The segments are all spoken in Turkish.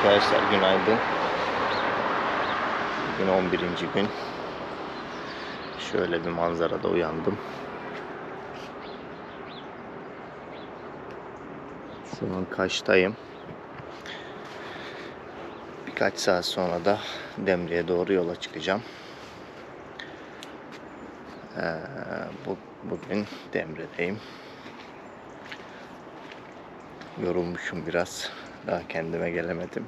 Arkadaşlar günaydın. Bugün 11. gün. Şöyle bir manzarada uyandım. Şu an Kaş'tayım. Birkaç saat sonra da Demre'ye doğru yola çıkacağım. Ee, bu, bugün Demre'deyim. Yorulmuşum biraz. Daha kendime gelemedim.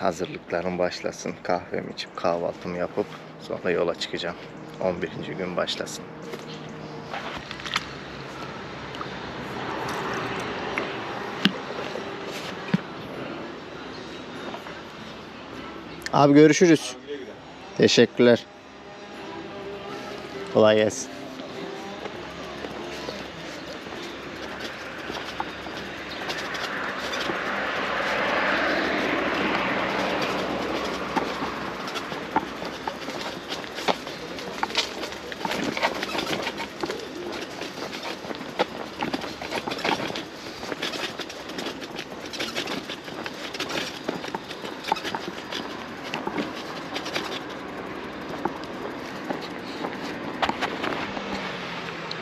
Hazırlıklarım başlasın. Kahvemi içip kahvaltımı yapıp sonra yola çıkacağım. 11. gün başlasın. Abi görüşürüz. Teşekkürler. Kolay gelsin.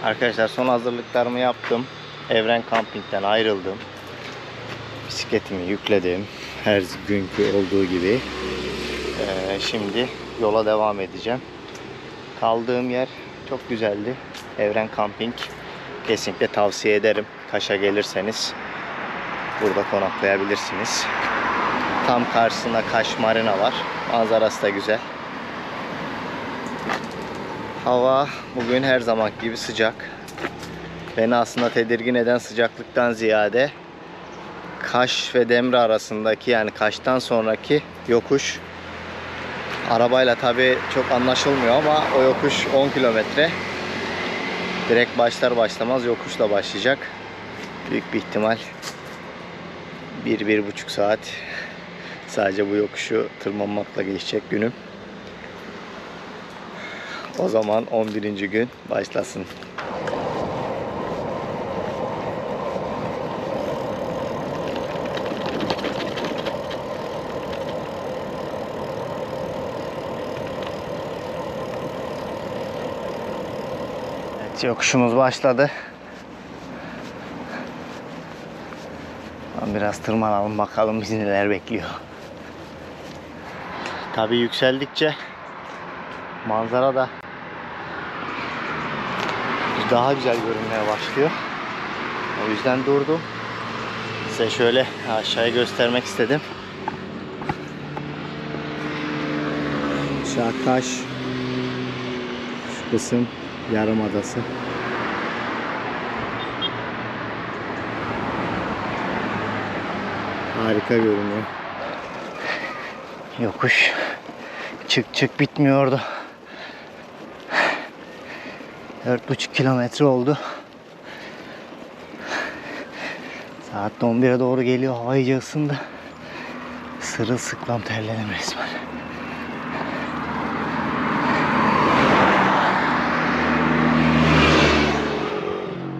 Arkadaşlar son hazırlıklarımı yaptım. Evren Camping'den ayrıldım. Bisikletimi yükledim. Her günkü olduğu gibi. Ee, şimdi yola devam edeceğim. Kaldığım yer çok güzeldi. Evren Camping. Kesinlikle tavsiye ederim. Kaş'a gelirseniz burada konaklayabilirsiniz. Tam karşısında Kaş Marina var. Manzarası da güzel. Hava bugün her zaman gibi sıcak. Beni aslında tedirgin eden sıcaklıktan ziyade Kaş ve Demre arasındaki yani Kaş'tan sonraki yokuş arabayla tabi çok anlaşılmıyor ama o yokuş 10 kilometre. Direkt başlar başlamaz yokuşla başlayacak. Büyük bir ihtimal 1-1,5 saat sadece bu yokuşu tırmanmakla geçecek günüm. O zaman 11. gün başlasın. Evet, yokuşumuz başladı. Biraz tırmanalım bakalım bizi neler bekliyor. Tabii yükseldikçe manzara da daha güzel görünmeye başlıyor. O yüzden durdum. Size şöyle aşağıya göstermek istedim. Şakaş şu kısım yarımadası. Harika görünüyor. Yokuş çık çık bitmiyordu. 4,5 kilometre oldu. Saat 11'e doğru geliyor. Hava iyice ısındı. Sırılsıklam terledim resmen.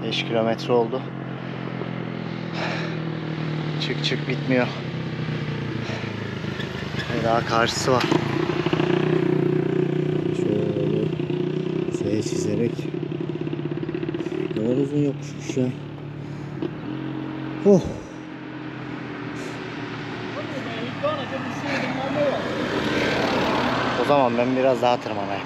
Beş kilometre oldu. Çık çık bitmiyor. Ve daha karşısı var. Şöyle S çizerek ne kadar uzun yokuşmuş ya. Oh. O zaman ben biraz daha tırmanayım.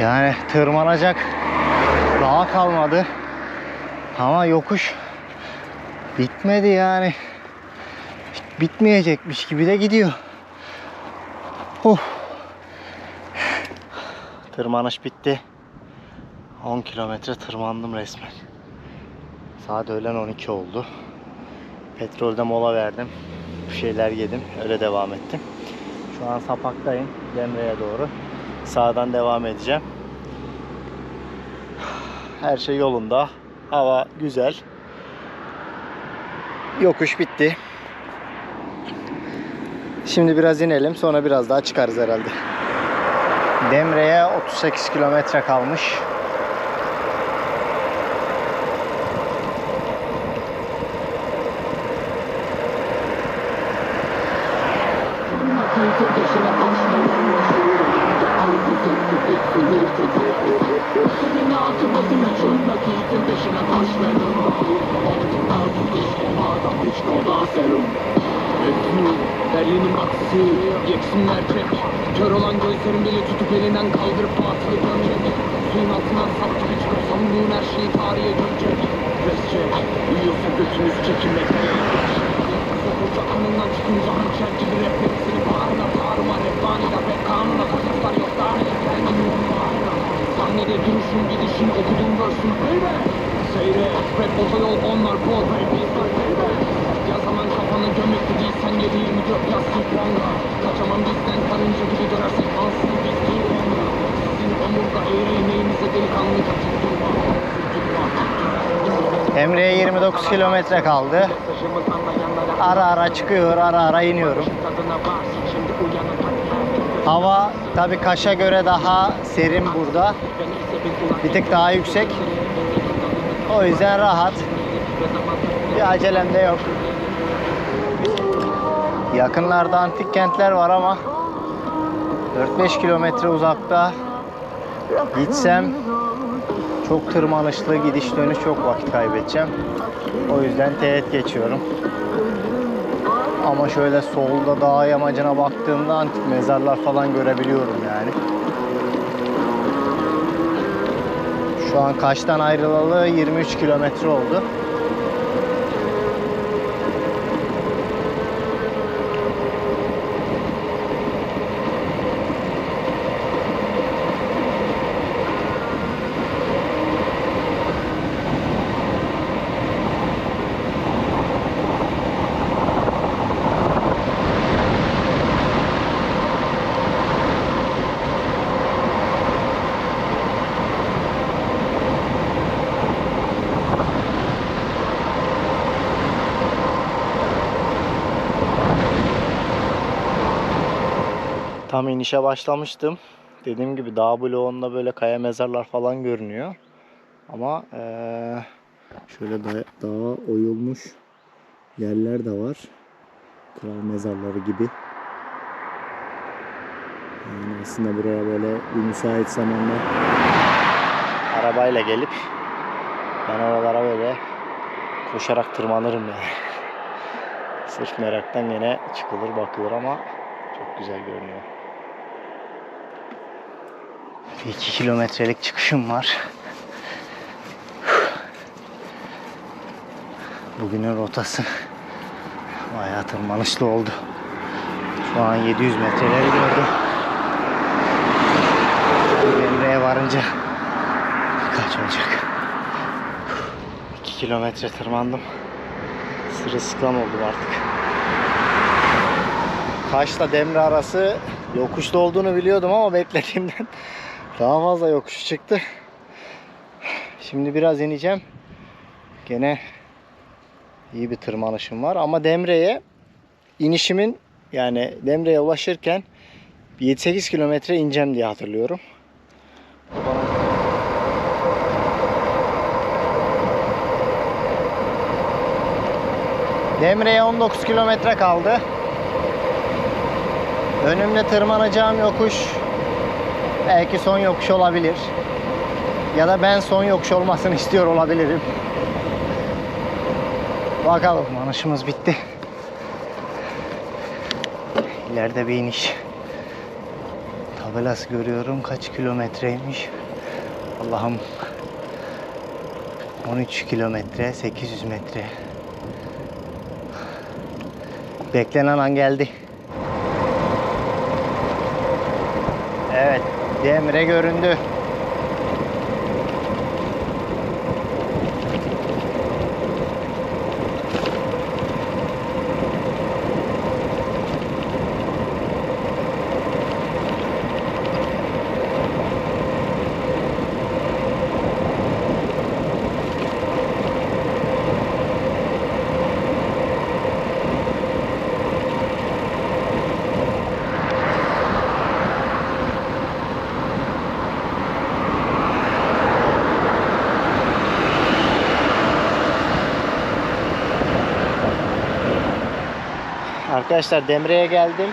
Yani tırmanacak daha kalmadı. Ama yokuş bitmedi yani. Bitmeyecekmiş gibi de gidiyor. Oh. Tırmanış bitti. 10 kilometre tırmandım resmen. Saat öğlen 12 oldu. Petrolde mola verdim. Bir şeyler yedim. Öyle devam ettim. Şu an Sapak'tayım. Demre'ye doğru. Sağdan devam edeceğim. Her şey yolunda. Hava güzel. Yokuş bitti. Şimdi biraz inelim sonra biraz daha çıkarız herhalde. Demre'ye 38 kilometre kalmış. Berlin'in batısı, Geksinler trek Kör olan gözlerim bile tutup elinden kaldırıp batılı dönecek Suyun altından sap gibi çıkıp savunduğun her şeyi tarihe gömecek Res çek, uyuyorsa götünüz çekinmek Sokulca kanından çıkınca hançer gibi refleksini gidişin okudum versin baby Seyret, rap otoyol onlar Broadway bizler baby ya zaman kafanı gömekli değilsen 7-24 yastık vanga Kaçamam bizden karınca gibi dönersek ansız biz değil vanga Sizin omurga eğri emeğinize delikanlı kaçıp durma. Emre'ye 29 kilometre kaldı. Ara ara çıkıyor, ara ara iniyorum. Hava tabi Kaş'a göre daha serin burada. Bir tık daha yüksek. O yüzden rahat. Bir acelem de yok. Yakınlarda antik kentler var ama 4-5 kilometre uzakta gitsem çok tırmanışlı gidiş dönüş çok vakit kaybedeceğim. O yüzden teğet geçiyorum. Ama şöyle solda dağ yamacına baktığımda antik mezarlar falan görebiliyorum yani. Şu an Kaş'tan ayrılalı 23 kilometre oldu. Tam inişe başlamıştım. Dediğim gibi dağ bloğunda böyle kaya mezarlar falan görünüyor. Ama eee, şöyle da, dağa oyulmuş yerler de var. Kral mezarları gibi. Yani aslında buraya böyle bir müsait zamanda arabayla gelip ben oralara böyle koşarak tırmanırım yani. Sırf meraktan yine çıkılır bakılır ama çok güzel görünüyor. Bir iki kilometrelik çıkışım var. Bugünün rotası bayağı tırmanışlı oldu. Şu an 700 metreleri gördüm. Emre'ye varınca kaç olacak? 2 kilometre tırmandım. Sırılsıklam oldum artık. Kaş'la Demre arası yokuşlu olduğunu biliyordum ama beklediğimden daha fazla yokuş çıktı. Şimdi biraz ineceğim. Gene iyi bir tırmanışım var ama Demre'ye inişimin yani Demre'ye ulaşırken bir 7-8 kilometre ineceğim diye hatırlıyorum. Demre'ye 19 kilometre kaldı. Önümde tırmanacağım yokuş belki son yokuş olabilir. Ya da ben son yokuş olmasını istiyor olabilirim. Bakalım manışımız bitti. İleride bir iniş. Tabelası görüyorum kaç kilometreymiş. Allah'ım 13 kilometre 800 metre. Beklenen an geldi. Evet, Demre göründü. Arkadaşlar Demre'ye geldim.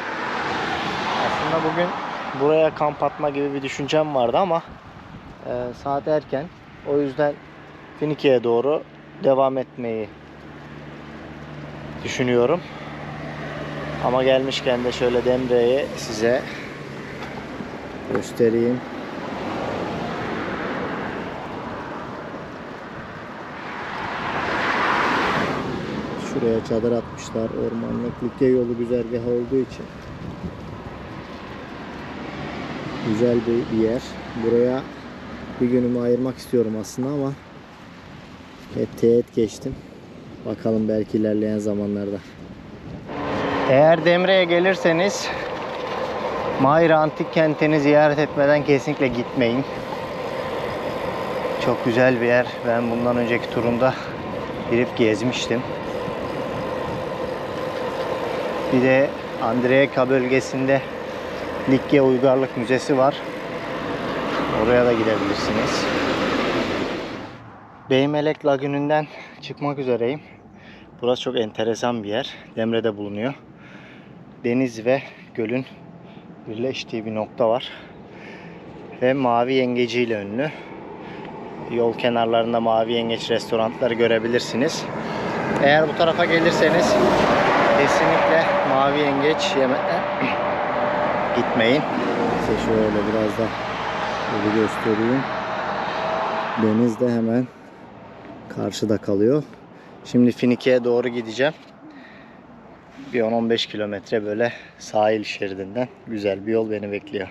Aslında bugün buraya kamp atma gibi bir düşüncem vardı ama e, saat erken. O yüzden Finike'ye doğru devam etmeyi düşünüyorum. Ama gelmişken de şöyle Demre'yi size göstereyim. Şuraya çadır atmışlar. Ormanlık Likya yolu güzergahı olduğu için. Güzel bir, bir yer. Buraya bir günümü ayırmak istiyorum aslında ama hep teğet geçtim. Bakalım belki ilerleyen zamanlarda. Eğer Demre'ye gelirseniz Mahir Antik Kenti'ni ziyaret etmeden kesinlikle gitmeyin. Çok güzel bir yer. Ben bundan önceki turumda girip gezmiştim. Bir de Andreyka bölgesinde Likya Uygarlık Müzesi var. Oraya da gidebilirsiniz. Beymelek Lagünü'nden çıkmak üzereyim. Burası çok enteresan bir yer. Demre'de bulunuyor. Deniz ve gölün birleştiği bir nokta var. Ve mavi yengeciyle ünlü. Yol kenarlarında mavi yengeç restoranları görebilirsiniz. Eğer bu tarafa gelirseniz kesinlikle mavi yengeç yemeden gitmeyin. Size şöyle biraz da yolu göstereyim. Deniz de hemen karşıda kalıyor. Şimdi Finike'ye doğru gideceğim. Bir 10-15 kilometre böyle sahil şeridinden güzel bir yol beni bekliyor.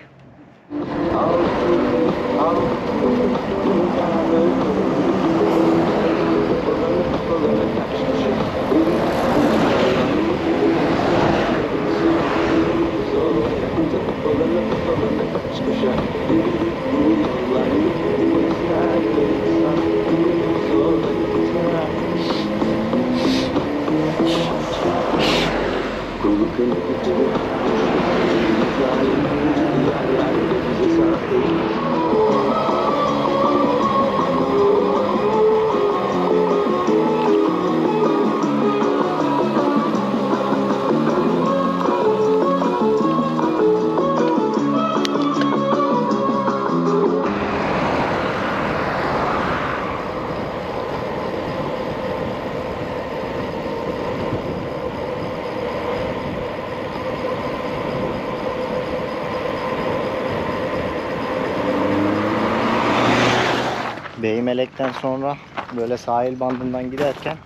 Beymelek'ten sonra böyle sahil bandından giderken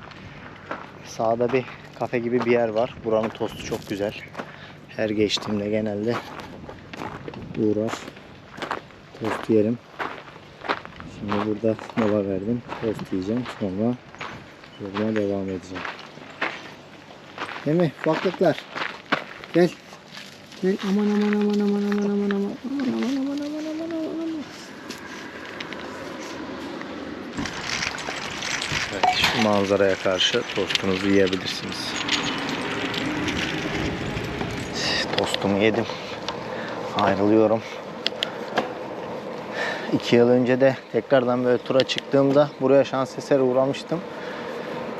sağda bir kafe gibi bir yer var. Buranın tostu çok güzel. Her geçtiğimde genelde uğrar. Tost yerim. Şimdi burada mola verdim. Tost yiyeceğim. Sonra yoluma devam edeceğim. Değil mi? Ufaklıklar. Gel. Gel. Aman aman aman aman aman aman aman aman aman aman aman aman. Evet, şu manzaraya karşı tostunuzu yiyebilirsiniz. Tostumu yedim. Ayrılıyorum. İki yıl önce de tekrardan böyle tura çıktığımda buraya şans eseri uğramıştım.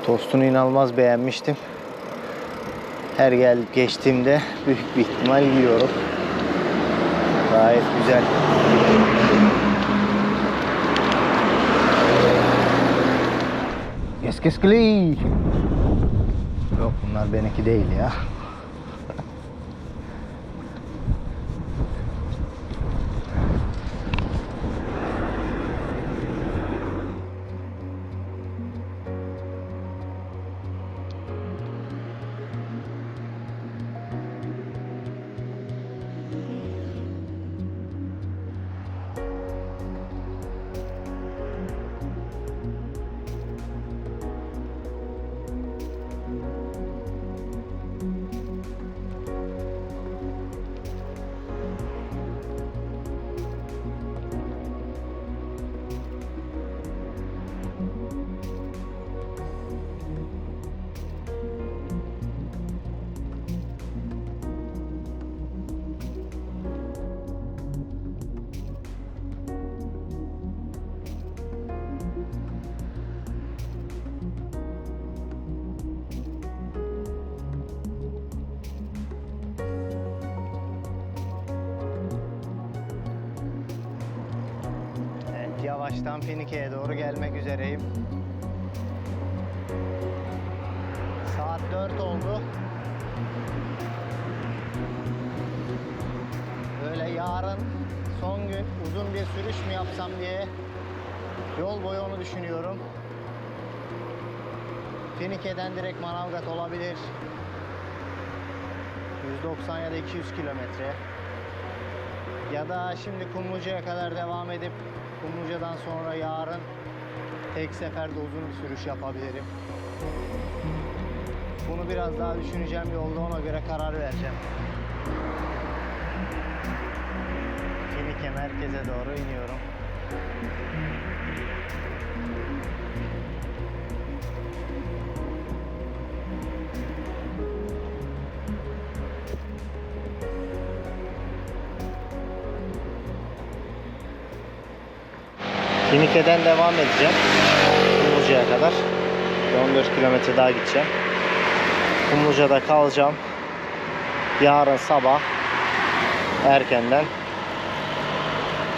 Tostunu inanılmaz beğenmiştim. Her gelip geçtiğimde büyük bir ihtimal yiyorum. Gayet güzel. Kes. Yok bunlar benimki değil ya. Kaş'tan Finike'ye doğru gelmek üzereyim. Saat 4 oldu. Böyle yarın son gün uzun bir sürüş mü yapsam diye yol boyu onu düşünüyorum. Finike'den direkt Manavgat olabilir. 190 ya da 200 kilometre. Ya da şimdi Kumluca'ya kadar devam edip Kumluca'dan sonra yarın tek seferde uzun bir sürüş yapabilirim. Bunu biraz daha düşüneceğim yolda ona göre karar vereceğim. Finike merkeze doğru iniyorum. Finike'den devam edeceğim. Kumluca'ya kadar. Bir 14 kilometre daha gideceğim. Kumluca'da kalacağım. Yarın sabah erkenden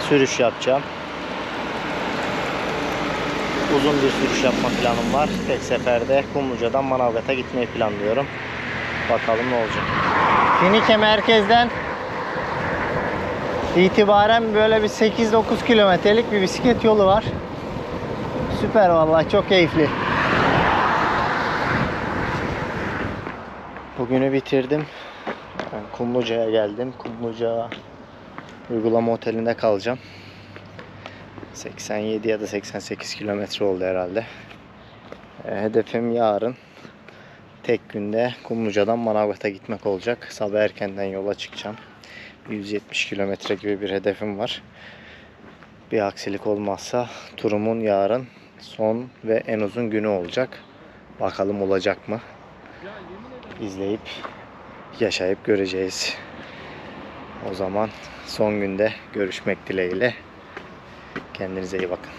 sürüş yapacağım. Uzun bir sürüş yapma planım var. Tek seferde Kumluca'dan Manavgat'a gitmeyi planlıyorum. Bakalım ne olacak. Finike merkezden itibaren böyle bir 8-9 kilometrelik bir bisiklet yolu var. Süper vallahi çok keyifli. Bugünü bitirdim. Kumluca'ya geldim. Kumluca uygulama otelinde kalacağım. 87 ya da 88 kilometre oldu herhalde. E, Hedefim yarın tek günde Kumluca'dan Manavgat'a gitmek olacak. Sabah erkenden yola çıkacağım. 170 kilometre gibi bir hedefim var. Bir aksilik olmazsa turumun yarın son ve en uzun günü olacak. Bakalım olacak mı? İzleyip yaşayıp göreceğiz. O zaman son günde görüşmek dileğiyle. Kendinize iyi bakın.